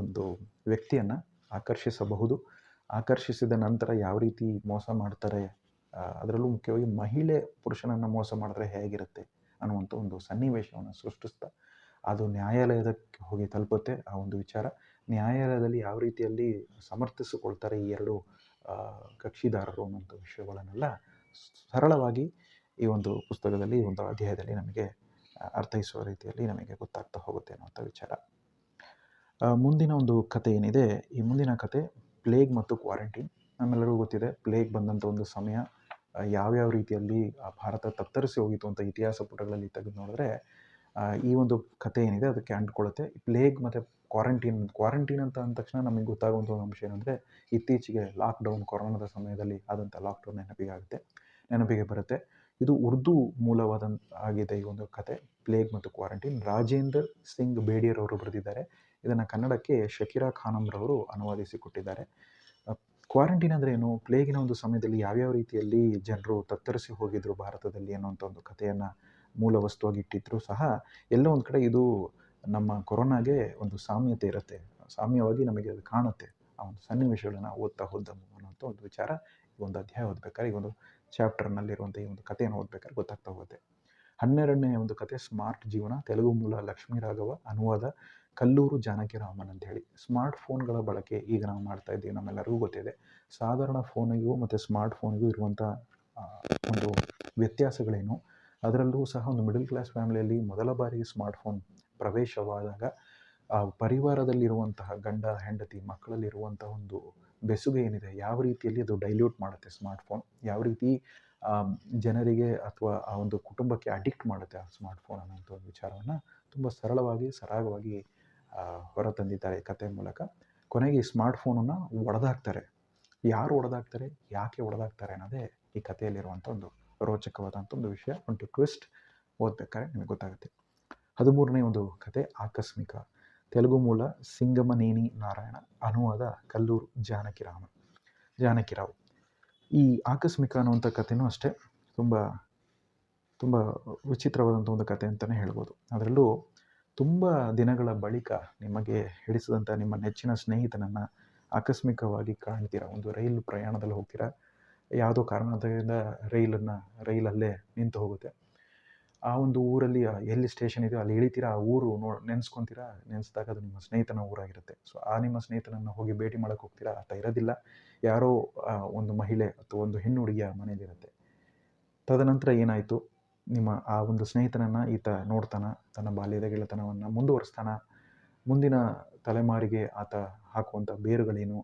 ಒಂದು ವ್ಯಕ್ತಿಯನ್ನು ಆಕರ್ಷಿಸಬಹುದು. ಆಕರ್ಷಿಸಿದ ನಂತರ ಯಾವ ರೀತಿ ಮೋಸ ಮಾಡ್ತಾರೆ ಅದರಲ್ಲೂ ಮುಖ್ಯವಾಗಿ ಮಹಿಳೆ ಪುರುಷನನ್ನು ಮೋಸ ಮಾಡಿದ್ರೆ ಹೇಗಿರುತ್ತೆ ಅನ್ನುವಂಥ ಒಂದು ಸನ್ನಿವೇಶವನ್ನು ಸೃಷ್ಟಿಸ್ತಾ, ಅದು ನ್ಯಾಯಾಲಯದಕ್ಕೆ ಹೋಗಿ ತಲುಪುತ್ತೆ ಆ ಒಂದು ವಿಚಾರ. ನ್ಯಾಯಾಲಯದಲ್ಲಿ ಯಾವ ರೀತಿಯಲ್ಲಿ ಸಮರ್ಥಿಸಿಕೊಳ್ತಾರೆ ಈ ಎರಡು ಕಕ್ಷಿದಾರರು ಅನ್ನುವಂಥ ವಿಷಯಗಳನ್ನೆಲ್ಲ ಸರಳವಾಗಿ ಈ ಒಂದು ಪುಸ್ತಕದಲ್ಲಿ ಒಂದು ಅಧ್ಯಾಯದಲ್ಲಿ ನಮಗೆ ಅರ್ಥೈಸುವ ರೀತಿಯಲ್ಲಿ ನಮಗೆ ಗೊತ್ತಾಗ್ತಾ ಹೋಗುತ್ತೆ ಅನ್ನುವಂಥ ವಿಚಾರ. ಮುಂದಿನ ಒಂದು ಕತೆ ಏನಿದೆ, ಈ ಮುಂದಿನ ಕತೆ ಪ್ಲೇಗ್ ಮತ್ತು ಕ್ವಾರಂಟೈನ್. ನಮ್ಮೆಲ್ಲರಿಗೂ ಗೊತ್ತಿದೆ, ಪ್ಲೇಗ್ ಬಂದಂಥ ಒಂದು ಸಮಯ ಯಾವ್ಯಾವ ರೀತಿಯಲ್ಲಿ ಭಾರತ ತತ್ತರಿಸಿ ಹೋಗಿತ್ತು ಅಂತ ಇತಿಹಾಸ ಪುಟಗಳಲ್ಲಿ ತೆಗೆದು ನೋಡಿದ್ರೆ ಈ ಒಂದು ಕತೆ ಏನಿದೆ ಅದಕ್ಕೆ ಅಂಟ್ಕೊಳ್ಳುತ್ತೆ. ಪ್ಲೇಗ್ ಮತ್ತು ಕ್ವಾರಂಟೈನ್ ಕ್ವಾರಂಟೈನ್ ಅಂತ ಅಂದ ತಕ್ಷಣ ನಮಗೆ ಗೊತ್ತಾಗುವಂಥ ಒಂದು ಅಂಶ ಏನಂದರೆ, ಇತ್ತೀಚೆಗೆ ಲಾಕ್ಡೌನ್ ಕೊರೋನಾದ ಸಮಯದಲ್ಲಿ ಆದಂಥ ಲಾಕ್ಡೌನ್ ನೆನಪಿಗೆ ಆಗುತ್ತೆ. ನೆನಪಿಗೆ ಬರುತ್ತೆ. ಇದು ಉರ್ದು ಮೂಲವಾದಂಥ ಆಗಿದೆ ಈ ಒಂದು ಕತೆ. ಪ್ಲೇಗ್ ಮತ್ತು ಕ್ವಾರಂಟೈನ್. ರಾಜೇಂದರ್ ಸಿಂಗ್ ಬೇಡಿಯರ್ ಅವರು ಬರೆದಿದ್ದಾರೆ. ಇದನ್ನು ಕನ್ನಡಕ್ಕೆ ಶಕೀರಾ ಖಾನಂರವರು ಅನುವಾದಿಸಿ ಕೊಟ್ಟಿದ್ದಾರೆ ಕ್ವಾರಂಟೈನ್ ಅಂದರೆ ಏನು? ಪ್ಲೇಗಿನ ಒಂದು ಸಮಯದಲ್ಲಿ ಯಾವ್ಯಾವ ರೀತಿಯಲ್ಲಿ ಜನರು ತತ್ತರಿಸಿ ಹೋಗಿದ್ರು ಭಾರತದಲ್ಲಿ ಅನ್ನೋಂಥ ಒಂದು ಕಥೆಯನ್ನು ಮೂಲ ವಸ್ತುವಾಗಿ ಇಟ್ಟಿದ್ರು ಸಹ, ಎಲ್ಲೋ ಒಂದು ಕಡೆ ಇದು ನಮ್ಮ ಕೊರೋನಾಗೆ ಒಂದು ಸಾಮ್ಯತೆ ಇರುತ್ತೆ. ಸಾಮ್ಯವಾಗಿ ನಮಗೆ ಅದು ಕಾಣುತ್ತೆ. ಆ ಒಂದು ಸನ್ನಿವೇಶಗಳನ್ನು ಓದ್ತಾ ಹೋದ ಅನ್ನೋಂಥ ಒಂದು ವಿಚಾರ ಈ ಒಂದು ಅಧ್ಯಾಯ ಓದ್ಬೇಕಾದ್ರೆ ಈ ಒಂದು ಚಾಪ್ಟರ್ನಲ್ಲಿರುವಂಥ ಈ ಒಂದು ಕಥೆಯನ್ನು ಓದಬೇಕಾದ್ರೆ ಗೊತ್ತಾಗ್ತಾ ಹೋಗುತ್ತೆ. ಹನ್ನೆರಡನೇ ಒಂದು ಕತೆ ಸ್ಮಾರ್ಟ್ ಜೀವನ, ತೆಲುಗು ಮೂಲ ಲಕ್ಷ್ಮೀ ರಾಘವ, ಅನುವಾದ, ಕಲ್ಲೂರು ಜಾನಕಿ ರಾಮನ್ ಅಂತ ಹೇಳಿ ಸ್ಮಾರ್ಟ್ ಫೋನ್ಗಳ ಬಳಕೆ ಈಗ ನಾವು ಮಾಡ್ತಾ ಇದ್ದೀವಿ, ನಮ್ಮೆಲ್ಲರಿಗೂ ಗೊತ್ತಿದೆ. ಸಾಧಾರಣ ಫೋನಿಗೂ ಮತ್ತು ಸ್ಮಾರ್ಟ್ ಫೋನಿಗೂ ಇರುವಂಥ ಒಂದು ವ್ಯತ್ಯಾಸಗಳೇನು? ಅದರಲ್ಲೂ ಸಹ ಒಂದು ಮಿಡಲ್ ಕ್ಲಾಸ್ ಫ್ಯಾಮಿಲಿಯಲ್ಲಿ ಮೊದಲ ಬಾರಿಗೆ ಸ್ಮಾರ್ಟ್ ಫೋನ್ ಪ್ರವೇಶವಾದಾಗ ಪರಿವಾರದಲ್ಲಿರುವಂತಹ ಗಂಡ, ಹೆಂಡತಿ ಮಕ್ಕಳಲ್ಲಿರುವಂಥ ಒಂದು ಬೆಸುಗೆ ಏನಿದೆ, ಯಾವ ರೀತಿಯಲ್ಲಿ ಅದು ಡೈಲ್ಯೂಟ್ ಮಾಡುತ್ತೆ ಸ್ಮಾರ್ಟ್ ಫೋನ್ ಯಾವ ರೀತಿ ಜನರಿಗೆ ಅಥವಾ ಆ ಒಂದು ಕುಟುಂಬಕ್ಕೆ ಅಡಿಕ್ಟ್ ಮಾಡುತ್ತೆ ಆ ಸ್ಮಾರ್ಟ್ ಫೋನ್ ಅನ್ನೋಂಥ ಒಂದು ವಿಚಾರವನ್ನು ತುಂಬ ಸರಳವಾಗಿ, ಸರಾಗವಾಗಿ ಹೊರತಂದಿದ್ದಾರೆ ಕತೆ ಮೂಲಕ. ಕೊನೆಗೆ ಈ ಸ್ಮಾರ್ಟ್ ಫೋನನ್ನು ಒಡೆದಾಕ್ತಾರೆ. ಯಾರು ಒಡೆದಾಕ್ತಾರೆ, ಯಾಕೆ ಒಡೆದಾಕ್ತಾರೆ ಅನ್ನೋದೇ ಈ ಕಥೆಯಲ್ಲಿರುವಂಥ ಒಂದು ರೋಚಕವಾದಂಥ ಒಂದು ವಿಷಯ. ಒಂದು ಟ್ವಿಸ್ಟ್ ಓದ್ಬೇಕಾದ್ರೆ ನಿಮಗೆ ಗೊತ್ತಾಗುತ್ತೆ. ಹದಿಮೂರನೇ ಒಂದು ಕತೆ ಆಕಸ್ಮಿಕ. ತೆಲುಗು ಮೂಲ ಸಿಂಗಮನೇನಿ ನಾರಾಯಣ, ಅನುವಾದ ಕಲ್ಲೂರು ಜಾನಕಿರಾಮ, ಜಾನಕಿರಾವ್. ಈ ಆಕಸ್ಮಿಕ ಅನ್ನುವಂಥ ಕಥೆನೂ ಅಷ್ಟೇ, ತುಂಬ ತುಂಬ ವಿಚಿತ್ರವಾದಂಥ ಒಂದು ಕತೆ ಅಂತಲೇ ಹೇಳ್ಬೋದು. ಅದರಲ್ಲೂ ತುಂಬ ದಿನಗಳ ಬಳಿಕ ನಿಮಗೆ ಹಿಡಿಸಿದಂಥ ನಿಮ್ಮ ನೆಚ್ಚಿನ ಸ್ನೇಹಿತನನ್ನು ಆಕಸ್ಮಿಕವಾಗಿ ಕಾಣ್ತೀರಾ? ಒಂದು ರೈಲು ಪ್ರಯಾಣದಲ್ಲಿ ಹೋಗ್ತೀರಾ? ಯಾವುದೋ ಕಾರಣದಿಂದ ರೈಲನ್ನು, ರೈಲಲ್ಲೇ ನಿಂತು ಹೋಗುತ್ತೆ. ಆ ಒಂದು ಊರಲ್ಲಿ ಎಲ್ಲಿ ಸ್ಟೇಷನ್ ಇದೆಯೋ ಅಲ್ಲಿ ಇಳಿತೀರಾ, ಆ ಊರು ನೋ, ನೆನೆಸ್ಕೊತೀರಾ, ನೆನೆಸಿದಾಗ ಅದು ನಿಮ್ಮ ಸ್ನೇಹಿತನ ಊರಾಗಿರುತ್ತೆ. ಸೊ ಆ ನಿಮ್ಮ ಸ್ನೇಹಿತನನ್ನು ಹೋಗಿ ಭೇಟಿ ಮಾಡೋಕ್ಕೆ ಹೋಗ್ತೀರಾ? ಆತ ಇರೋದಿಲ್ಲ. ಯಾರೋ ಒಂದು ಮಹಿಳೆ ಅಥವಾ ಒಂದು ಹೆಣ್ಣು ಹುಡುಗಿಯ ಮನೆಯಲ್ಲಿರುತ್ತೆ ತದನಂತರ ಏನಾಯಿತು? ನಿಮ್ಮ ಆ ಒಂದು ಸ್ನೇಹಿತನನ್ನು ಈತ ನೋಡ್ತಾನ, ತನ್ನ ಬಾಲ್ಯದ ಗೆಳೆತನವನ್ನು ಮುಂದುವರಿಸ್ತಾನ. ಮುಂದಿನ ತಲೆಮಾರಿಗೆ ಆತ ಹಾಕುವಂಥ ಬೇರುಗಳೇನು?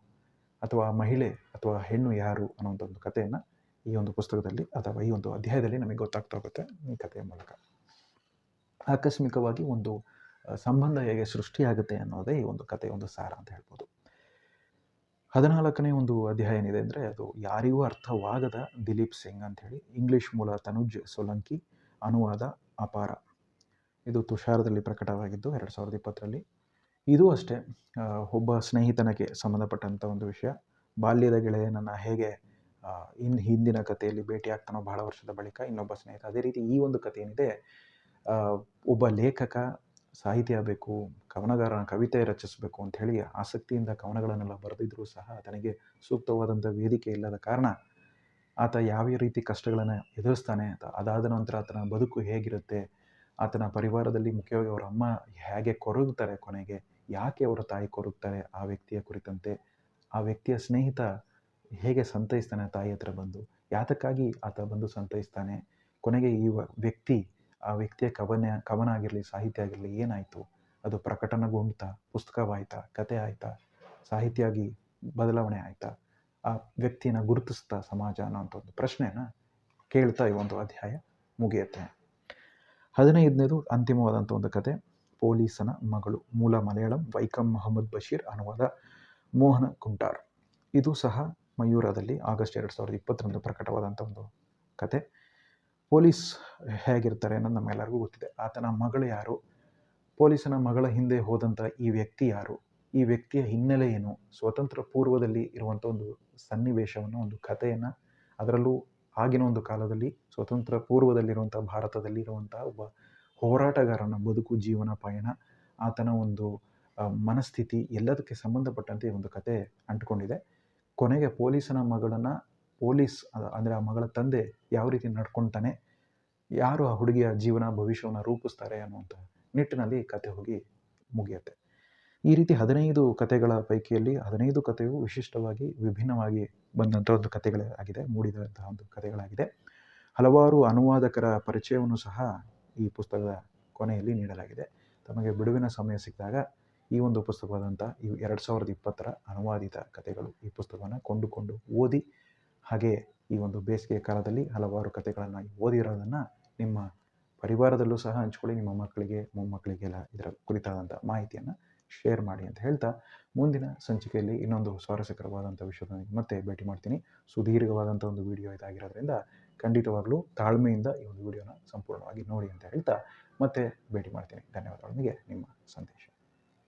ಅಥವಾ ಮಹಿಳೆ ಅಥವಾ ಹೆಣ್ಣು ಯಾರು ಅನ್ನೋಂಥ ಒಂದು ಕಥೆಯನ್ನು ಈ ಒಂದು ಪುಸ್ತಕದಲ್ಲಿ ಅಥವಾ ಈ ಒಂದು ಅಧ್ಯಾಯದಲ್ಲಿ ನಮಗೆ ಗೊತ್ತಾಗ್ತಾ ಹೋಗುತ್ತೆ ಈ ಕಥೆಯ ಮೂಲಕ. ಆಕಸ್ಮಿಕವಾಗಿ ಒಂದು ಸಂಬಂಧ ಹೇಗೆ ಸೃಷ್ಟಿಯಾಗುತ್ತೆ ಅನ್ನೋದೇ ಈ ಒಂದು ಕಥೆಯ ಒಂದು ಸಾರ ಅಂತ ಹೇಳ್ಬೋದು. ಹದಿನಾಲ್ಕನೇ ಒಂದು ಅಧ್ಯಾಯ ಏನಿದೆ ಅಂದರೆ ಅದು ಯಾರಿಗೂ ಅರ್ಥವಾಗದ ದಿಲೀಪ್ ಸಿಂಗ್ ಅಂತ ಹೇಳಿ ಇಂಗ್ಲಿಷ್ ಮೂಲ ತನುಜ್ ಸೋಲಂಕಿ ಅನುವಾದ ಅಪಾರ. ಇದು ತುಷಾರದಲ್ಲಿ ಪ್ರಕಟವಾಗಿದ್ದು ಎರಡು ಸಾವಿರದ ಇಪ್ಪತ್ತರಲ್ಲಿ. ಇದು ಅಷ್ಟೇ ಒಬ್ಬ ಸ್ನೇಹಿತನಿಗೆ ಸಂಬಂಧಪಟ್ಟಂಥ ಒಂದು ವಿಷಯ. ಬಾಲ್ಯದ ಗೆಳೆಯನನ್ನು ಹೇಗೆ ಇನ್ ಹಿಂದಿನ ಕಥೆಯಲ್ಲಿ ಭೇಟಿಯಾಗ್ತಾನೋ ಬಹಳ ವರ್ಷದ ಬಳಿಕ ಇನ್ನೊಬ್ಬ ಸ್ನೇಹಿತ. ಅದೇ ರೀತಿ ಈ ಒಂದು ಕಥೆ ಏನಿದೆ ಒಬ್ಬ ಲೇಖಕ ಸಾಹಿತ್ಯ ಆಗಬೇಕು, ಕವನಗಾರನ ಕವಿತೆ ರಚಿಸಬೇಕು ಅಂತ ಹೇಳಿ ಆಸಕ್ತಿಯಿಂದ ಕವನಗಳನ್ನೆಲ್ಲ ಬರೆದಿದ್ರೂ ಸಹ ತನಗೆ ಸೂಕ್ತವಾದಂಥ ವೇದಿಕೆ ಇಲ್ಲದ ಕಾರಣ ಆತ ಯಾವ ರೀತಿ ಕಷ್ಟಗಳನ್ನು ಎದುರಿಸ್ತಾನೆ ಅದಾದ ನಂತರ ಆತನ ಬದುಕು ಹೇಗಿರುತ್ತೆ, ಆತನ ಪರಿವಾರದಲ್ಲಿ ಮುಖ್ಯವಾಗಿ ಅವರ ಅಮ್ಮ ಹೇಗೆ ಕೊರಗುತ್ತಾರೆ ಕೊನೆಗೆ, ಯಾಕೆ ಅವರ ತಾಯಿ ಕೊರಗ್ತಾರೆ ಆ ವ್ಯಕ್ತಿಯ ಕುರಿತಂತೆ, ಆ ವ್ಯಕ್ತಿಯ ಸ್ನೇಹಿತ ಹೇಗೆ ಸಂತೈಸ್ತಾನೆ ತಾಯಿ ಹತ್ರ ಬಂದು? ಯಾತಕ್ಕಾಗಿ ಆತ ಬಂದು ಸಂತೈಸ್ತಾನೆ? ಕೊನೆಗೆ ಈ ವ್ಯಕ್ತಿ, ಆ ವ್ಯಕ್ತಿಯ ಕವನ ಕವನ ಆಗಿರಲಿ, ಸಾಹಿತ್ಯ ಆಗಿರಲಿ ಏನಾಯಿತು? ಅದು ಪ್ರಕಟಣೆಗೊಂಡ್ತಾ ಪುಸ್ತಕವಾಯ್ತಾ, ಕತೆ ಆಯ್ತಾ? ಸಾಹಿತ್ಯ ಆಗಿ ಬದಲಾವಣೆ ಆಯ್ತಾ? ಆ ವ್ಯಕ್ತಿನ ಗುರುತಿಸ್ತಾ ಸಮಾಜ ಅನ್ನೋಂಥ ಒಂದು ಪ್ರಶ್ನೆಯನ್ನು ಕೇಳ್ತಾ ಈ ಒಂದು ಅಧ್ಯಾಯ ಮುಗಿಯುತ್ತೆ. ಹದಿನೈದನೇದು ಅಂತಿಮವಾದಂಥ ಒಂದು ಕತೆ. ಪೊಲೀಸನ ಮಗಳು ಮೂಲ ಮಲಯಾಳಂ ವೈಕಂ ಮೊಹಮ್ಮದ್ ಬಶೀರ್ ಅನುವಾದ ಮೋಹನ ಕುಂಟಾರ್. ಇದು ಸಹ ಮಯೂರದಲ್ಲಿ ಆಗಸ್ಟ್ ಎರಡು ಸಾವಿರದ ಇಪ್ಪತ್ತರಂದು ಪ್ರಕಟವಾದಂಥ ಒಂದು ಕತೆ. ಪೊಲೀಸ್ ಹೇಗಿರ್ತಾರೆ ಅನ್ನೋದು ನಮ್ಮೆಲ್ಲರಿಗೂ ಗೊತ್ತಿದೆ. ಆತನ ಮಗಳು ಯಾರು? ಪೊಲೀಸನ ಮಗಳ ಹಿಂದೆ ಹೋದಂಥ ಈ ವ್ಯಕ್ತಿ ಯಾರು? ಈ ವ್ಯಕ್ತಿಯ ಹಿನ್ನೆಲೆ ಏನು? ಸ್ವತಂತ್ರ ಪೂರ್ವದಲ್ಲಿ ಇರುವಂಥ ಒಂದು ಸನ್ನಿವೇಶವನ್ನು, ಒಂದು ಕಥೆಯನ್ನು ಅದರಲ್ಲೂ ಆಗಿನ ಒಂದು ಕಾಲದಲ್ಲಿ, ಸ್ವತಂತ್ರ ಪೂರ್ವದಲ್ಲಿರುವಂಥ ಭಾರತದಲ್ಲಿ ಇರುವಂಥ ಒಬ್ಬ ಹೋರಾಟಗಾರನ ಬದುಕು, ಜೀವನ, ಪಯಣ, ಆತನ ಒಂದು ಮನಸ್ಥಿತಿ ಎಲ್ಲದಕ್ಕೆ ಸಂಬಂಧಪಟ್ಟಂತೆ ಒಂದು ಕತೆ ಅಂಟ್ಕೊಂಡಿದೆ. ಕೊನೆಗೆ ಪೊಲೀಸನ ಮಗಳನ್ನು ಪೊಲೀಸ್ ಅಂದರೆ ಆ ಮಗಳ ತಂದೆ ಯಾವ ರೀತಿ ನಡ್ಕೊತಾನೆ, ಯಾರು ಆ ಹುಡುಗಿಯ ಜೀವನ ಭವಿಷ್ಯವನ್ನು ರೂಪಿಸ್ತಾರೆ ಅನ್ನುವಂಥ ನಿಟ್ಟಿನಲ್ಲಿ ಕತೆ ಹೋಗಿ ಮುಗಿಯುತ್ತೆ. ಈ ರೀತಿ ಹದಿನೈದು ಕತೆಗಳ ಪೈಕಿಯಲ್ಲಿ ಹದಿನೈದು ಕಥೆಯು ವಿಶಿಷ್ಟವಾಗಿ ವಿಭಿನ್ನವಾಗಿ ಬಂದಂಥ ಒಂದು ಕಥೆಗಳಾಗಿದೆ ಮೂಡಿದಂತಹ ಒಂದು ಕಥೆಗಳಾಗಿದೆ ಹಲವಾರು ಅನುವಾದಕರ ಪರಿಚಯವನ್ನು ಸಹ ಈ ಪುಸ್ತಕದ ಕೊನೆಯಲ್ಲಿ ನೀಡಲಾಗಿದೆ. ತಮಗೆ ಬಿಡುವಿನ ಸಮಯ ಸಿಕ್ಕಿದಾಗ ಈ ಒಂದು ಪುಸ್ತಕವಾದಂಥ ಈ ಎರಡು ಸಾವಿರದ ಇಪ್ಪತ್ತರ ಅನುವಾದಿತ ಕಥೆಗಳು ಈ ಪುಸ್ತಕವನ್ನು ಕೊಂಡುಕೊಂಡು ಓದಿ ಹಾಗೆ ಈ ಒಂದು ಬೇಸಿಗೆ ಕಾಲದಲ್ಲಿ ಹಲವಾರು ಕಥೆಗಳನ್ನು ಓದಿರೋದನ್ನು ನಿಮ್ಮ ಪರಿವಾರದಲ್ಲೂ ಸಹ ಹಂಚ್ಕೊಳ್ಳಿ, ನಿಮ್ಮ ಮಕ್ಕಳಿಗೆ, ಮೊಮ್ಮಕ್ಕಳಿಗೆಲ್ಲ ಇದರ ಕುರಿತಾದಂಥ ಮಾಹಿತಿಯನ್ನು ಶೇರ್ ಮಾಡಿ ಅಂತ ಹೇಳ್ತಾ ಮುಂದಿನ ಸಂಚಿಕೆಯಲ್ಲಿ ಇನ್ನೊಂದು ಸ್ವಾರಸ್ಯಕರವಾದಂಥ ವಿಷಯದೊಂದಿಗೆ ಮತ್ತೆ ಭೇಟಿ ಮಾಡ್ತೀನಿ. ಸುದೀರ್ಘವಾದಂಥ ಒಂದು ವಿಡಿಯೋ ಇದಾಗಿರೋದ್ರಿಂದ ಖಂಡಿತವಾಗಲೂ ತಾಳ್ಮೆಯಿಂದ ಈ ಒಂದು ವಿಡಿಯೋನ ಸಂಪೂರ್ಣವಾಗಿ ನೋಡಿ ಅಂತ ಹೇಳ್ತಾ ಮತ್ತೆ ಭೇಟಿ ಮಾಡ್ತೀನಿ. ಧನ್ಯವಾದಗಳೊಂದಿಗೆ ನಿಮ್ಮ ಸಂದೇಶ.